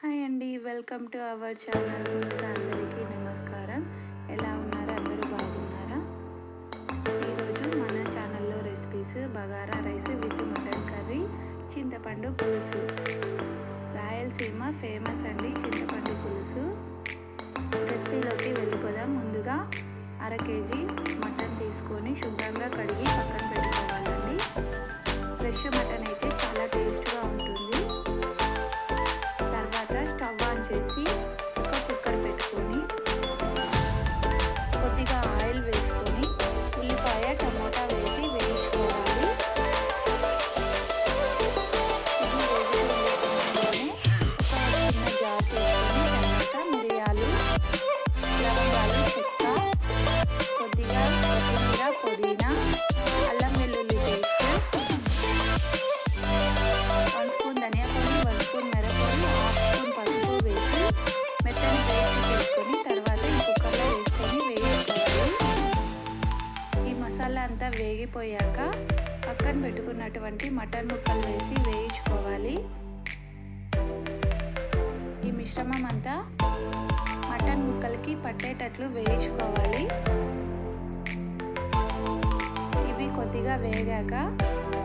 Hi అండి welcome to our channel. ముందుగా అందరికీ నమస్కారం. ఎలా ఉన్నారు? అందరూ బాగున్నారా? ఈరోజు మన ఛానల్లో recipes bagara rice with mutton curry చింతపండు పులుసు. రాయలసీమ ఫేమస్ అండి చింతపండు పులుసు. రెసిపీలోకి వెళ్ళిపోదాం. ముందుగా అర కేజీ మటన్ తీసుకొని శుభ్రంగా కడిగి పక్కన పెట్టుకోవాలండి. ఫ్రెష్ మటన్ అయితే చాలా టేస్ట్గా ఉంటుంది. see. అంతా వేగిపోయాక పక్కన పెట్టుకున్నటువంటి మటన్ ముక్కలు వేసి వేయించుకోవాలి. ఈ మిశ్రమం అంతా మటన్ ముక్కలకి పట్టేటట్లు వేయించుకోవాలి. ఇవి కొద్దిగా వేగాక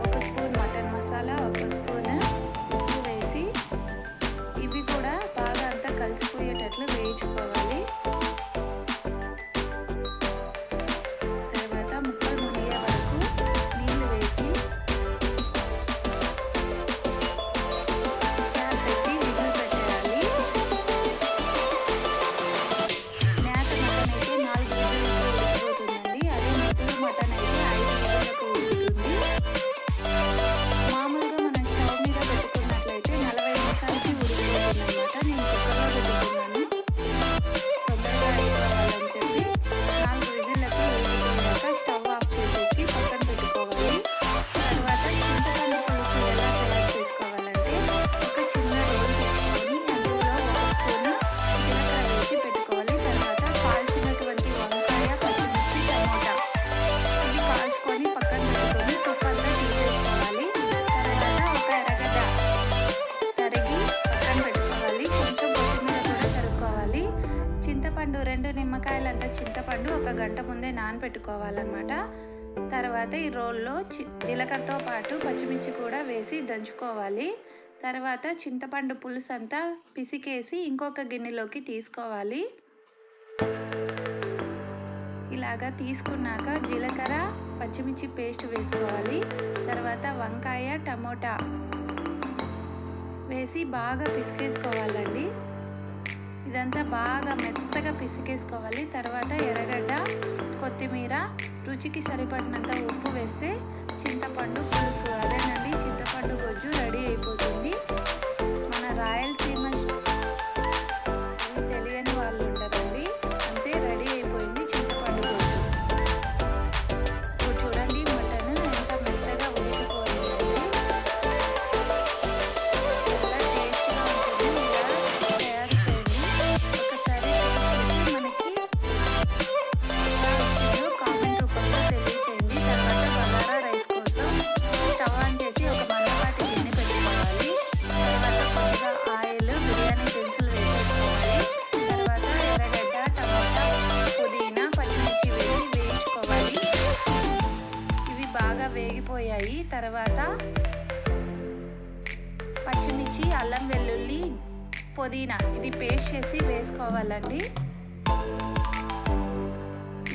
ఒక స్పూన్ మటన్ మసాలా ఒక స్పూన్ ఉప్పు వేసి ఇవి కూడా బాగా అంతా కలిసిపోయేటట్లు వేయించుకోవాలి. వంకాయలంతా చింతపండు ఒక గంట ముందే నానబెట్టుకోవాలన్నమాట తర్వాత ఈ రోల్లో చి జీలకర్రతో పాటు పచ్చిమిర్చి కూడా వేసి దంచుకోవాలి. తర్వాత చింతపండు పులుసు అంతా పిసికేసి ఇంకొక గిన్నెలోకి తీసుకోవాలి. ఇలాగా తీసుకున్నాక జీలకర్ర పచ్చిమిర్చి పేస్ట్ వేసుకోవాలి. తర్వాత వంకాయ టమోటా వేసి బాగా పిసికేసుకోవాలండి. ఇదంతా బాగా మెత్తగా పిసికేసుకోవాలి. తర్వాత ఎర్రగడ్డ కొత్తిమీర రుచికి సరిపడినంత ఉప్పు వేస్తే చింతపండు పులుసు. అదేనండి చింతపండు గొజ్జు రెడీ అయిపోతుంది. తర్వాత పచ్చిమిర్చి అల్లం వెల్లుల్లి పుదీనా ఇది పేస్ట్ చేసి వేసుకోవాలండి.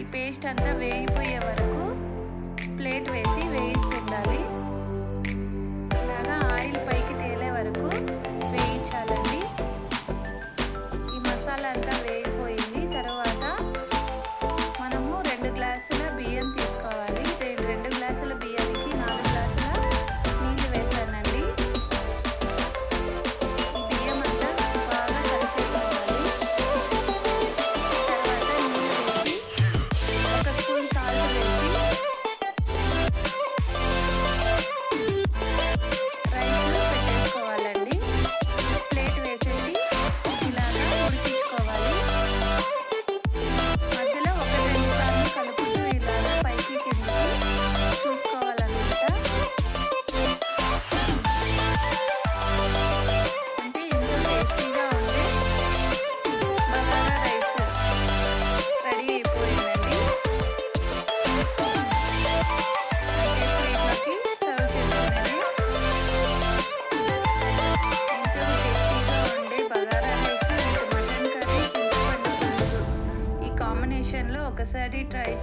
ఈ పేస్ట్ అంతా వేగిపోయే వరకు ప్లేట్ వేసి వేయిస్తుండాలి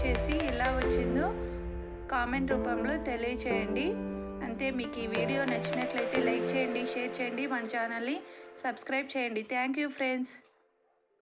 చేసి ఎలా వచ్చిందో కామెంట్ రూపంలో తెలియచేయండి. అంతే మీకు ఈ వీడియో నచ్చినట్లయితే లైక్ చేయండి షేర్ చేయండి మన ఛానల్ని సబ్స్క్రైబ్ చేయండి. Thank you friends.